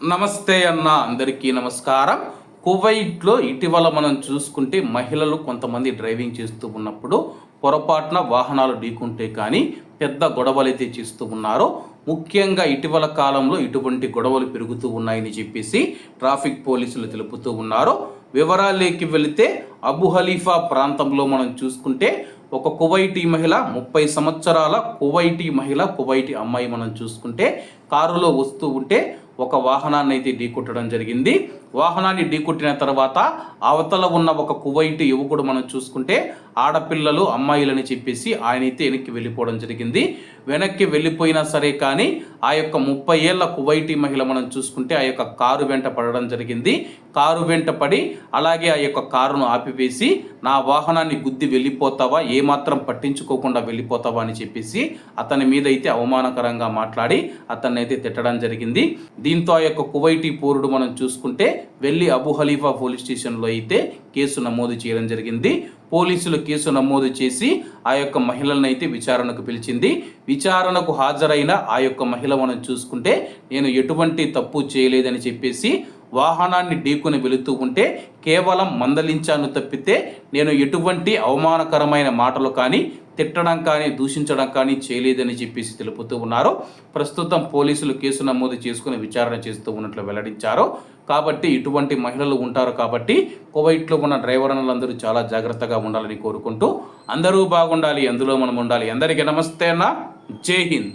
నమస్తే అన్న అందరికీ నమస్కారం. కువైట్లో ఇటీవల మనం చూసుకుంటే మహిళలు కొంతమంది డ్రైవింగ్ చేస్తూ ఉన్నప్పుడు పొరపాటున వాహనాలు ఢీకుంటే కానీ పెద్ద గొడవలు అయితే చేస్తూ ఉన్నారు. ముఖ్యంగా ఇటీవల కాలంలో ఇటువంటి గొడవలు పెరుగుతూ ఉన్నాయని చెప్పేసి ట్రాఫిక్ పోలీసులు తెలుపుతూ ఉన్నారు. వివరాలేకి వెళితే అబు హలీఫా ప్రాంతంలో మనం చూసుకుంటే ఒక కువైటీ మహిళ ముప్పై సంవత్సరాల కువైటీ మహిళ కువైటీ అమ్మాయి మనం చూసుకుంటే కారులో వస్తూ ఉంటే ఒక వాహనాన్ని అయితే ఢీకొట్టడం జరిగింది. వాహనాన్ని ఢీకొట్టిన తర్వాత అవతల ఉన్న ఒక కువైట్ యువకుడు మనం చూసుకుంటే ఆడపిల్లలు అమ్మాయిలని చెప్పేసి ఆయన అయితే వెనక్కి వెళ్ళిపోవడం జరిగింది. వెనక్కి వెళ్ళిపోయినా సరే కానీ ఆ యొక్క ముప్పై ఏళ్ళ కువైటీ మహిళ మనం చూసుకుంటే ఆ యొక్క కారు వెంట పడడం జరిగింది. కారు వెంట పడి అలాగే ఆ యొక్క కారును ఆపివేసి నా వాహనాన్ని గుద్ది వెళ్ళిపోతావా? ఏమాత్రం పట్టించుకోకుండా వెళ్ళిపోతావా? అని చెప్పేసి అతని మీద అయితే అవమానకరంగా మాట్లాడి అతన్ని అయితే తిట్టడం జరిగింది. దీంతో ఆ యొక్క కువైటీ పౌరుడు మనం చూసుకుంటే వెళ్ళి అబు హలీఫా పోలీస్ స్టేషన్లో అయితే కేసు నమోదు చేయడం జరిగింది. పోలీసులు కేసు నమోదు చేసి ఆ యొక్క మహిళలను అయితే విచారణకు పిలిచింది. విచారణకు హాజరైన ఆ యొక్క మహిళ మనం చూసుకుంటే నేను ఎటువంటి తప్పు చేయలేదని చెప్పేసి వాహనాన్ని ఢీకొని వెళుతూ ఉంటే కేవలం మందలించాను తప్పితే నేను ఎటువంటి అవమానకరమైన మాటలు కానీ తిట్టడం కానీ దూషించడం కానీ చేయలేదని చెప్పేసి తెలుపుతూ ఉన్నారు. ప్రస్తుతం పోలీసులు కేసు నమోదు చేసుకుని విచారణ చేస్తూ ఉన్నట్లు వెల్లడించారు. కాబట్టి ఇటువంటి మహిళలు ఉంటారు కాబట్టి కువైట్లో ఉన్న డ్రైవర్లందరూ చాలా జాగ్రత్తగా ఉండాలని కోరుకుంటూ అందరూ బాగుండాలి అందులో మనం ఉండాలి. అందరికీ నమస్తే అన్న. జై హింద్.